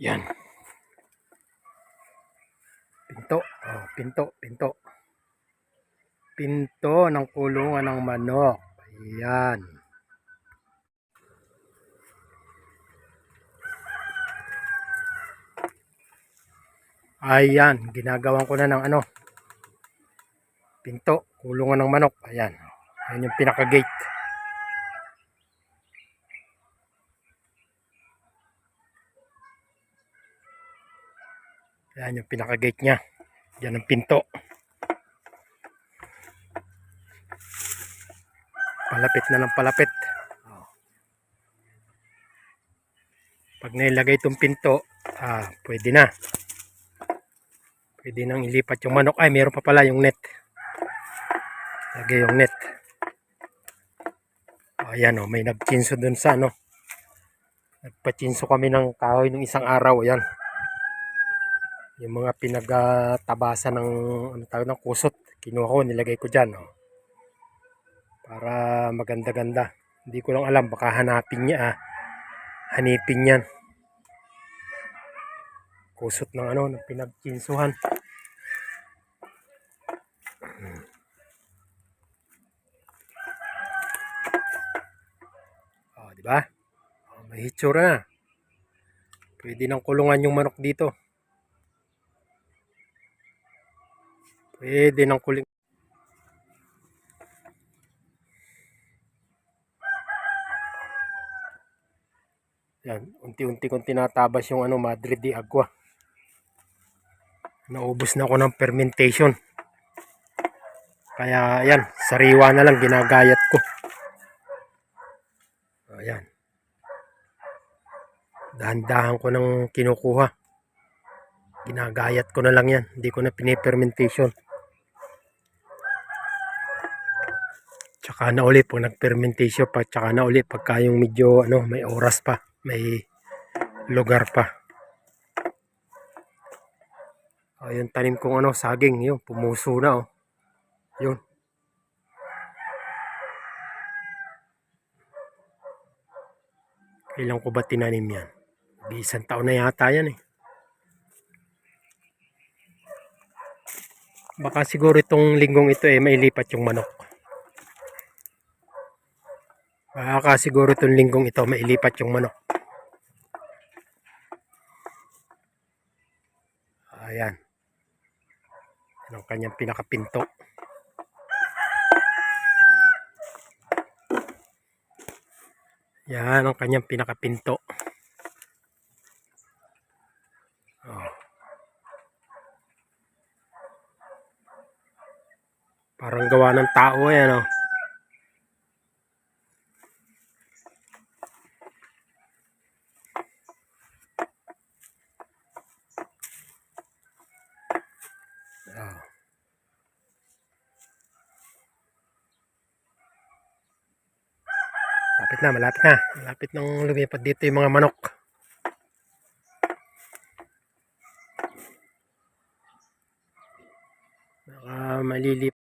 Yan. Pinto. Oh, pinto, pinto. Pinto ng kulungan ng manok. Ayan. Ayan, ginagawan ko na ng ano. Pinto, kulungan ng manok. Ayan. Ayan yung pinaka-gate. Ayan yung pinaka-gate niya. Yan ang pinto. Palapit na ng palapit. Pag nailagay itong pinto, ah, pwede na. Pwede nang ilipat yung manok. Ay, meron pa pala yung net. Lagay yung net. Oh, ayan oh, may nagchinso dun sa ano. Nagpachinso kami ng kahoy ng isang araw. Ayan. Yung mga pinagtabasa ng ano tawag ng kusot. Kinuha ko, nilagay ko dyan. Oh. Para maganda-ganda. Hindi ko lang alam, baka hanapin niya ah. Hanipin yan. Kusot ng ano, ng pinagkinsuhan. Oh, di ba? Oh, may hitsura na. Pwede nang kulungan yung manok dito. Pwede nang kuling. Yan, unti-unti kong tinatabas yung ano, Madrid de Agua. Naubos na ako ng fermentation. Kaya yan, sariwa na lang ginagayat ko. Ayan. Dahan-dahan ko ng kinukuha. Ginagayat ko na lang yan. Hindi ko na pinifermentation. Tsaka na uli pag nag-fermentation pa. Tsaka na uli pagka yung medyo ano, may oras pa. May lugar pa. Oh, yung tanim kong ano, saging. Yun, pumuso na oh. Yun. Kailan ko ba tinanim yan? Isang taon na yata yan eh. Baka siguro itong linggong ito eh mailipat yung manok. Baka siguro itong linggong ito mailipat yung manok. Ayan. Yan ang kanyang pinakapinto. Yan ang kanyang pinakapinto. Oh. Parang gawa ng tao yan oh. Oh. Malapit na, malapit na. Malapit nang lumipad dito yung mga manok. Baka malilip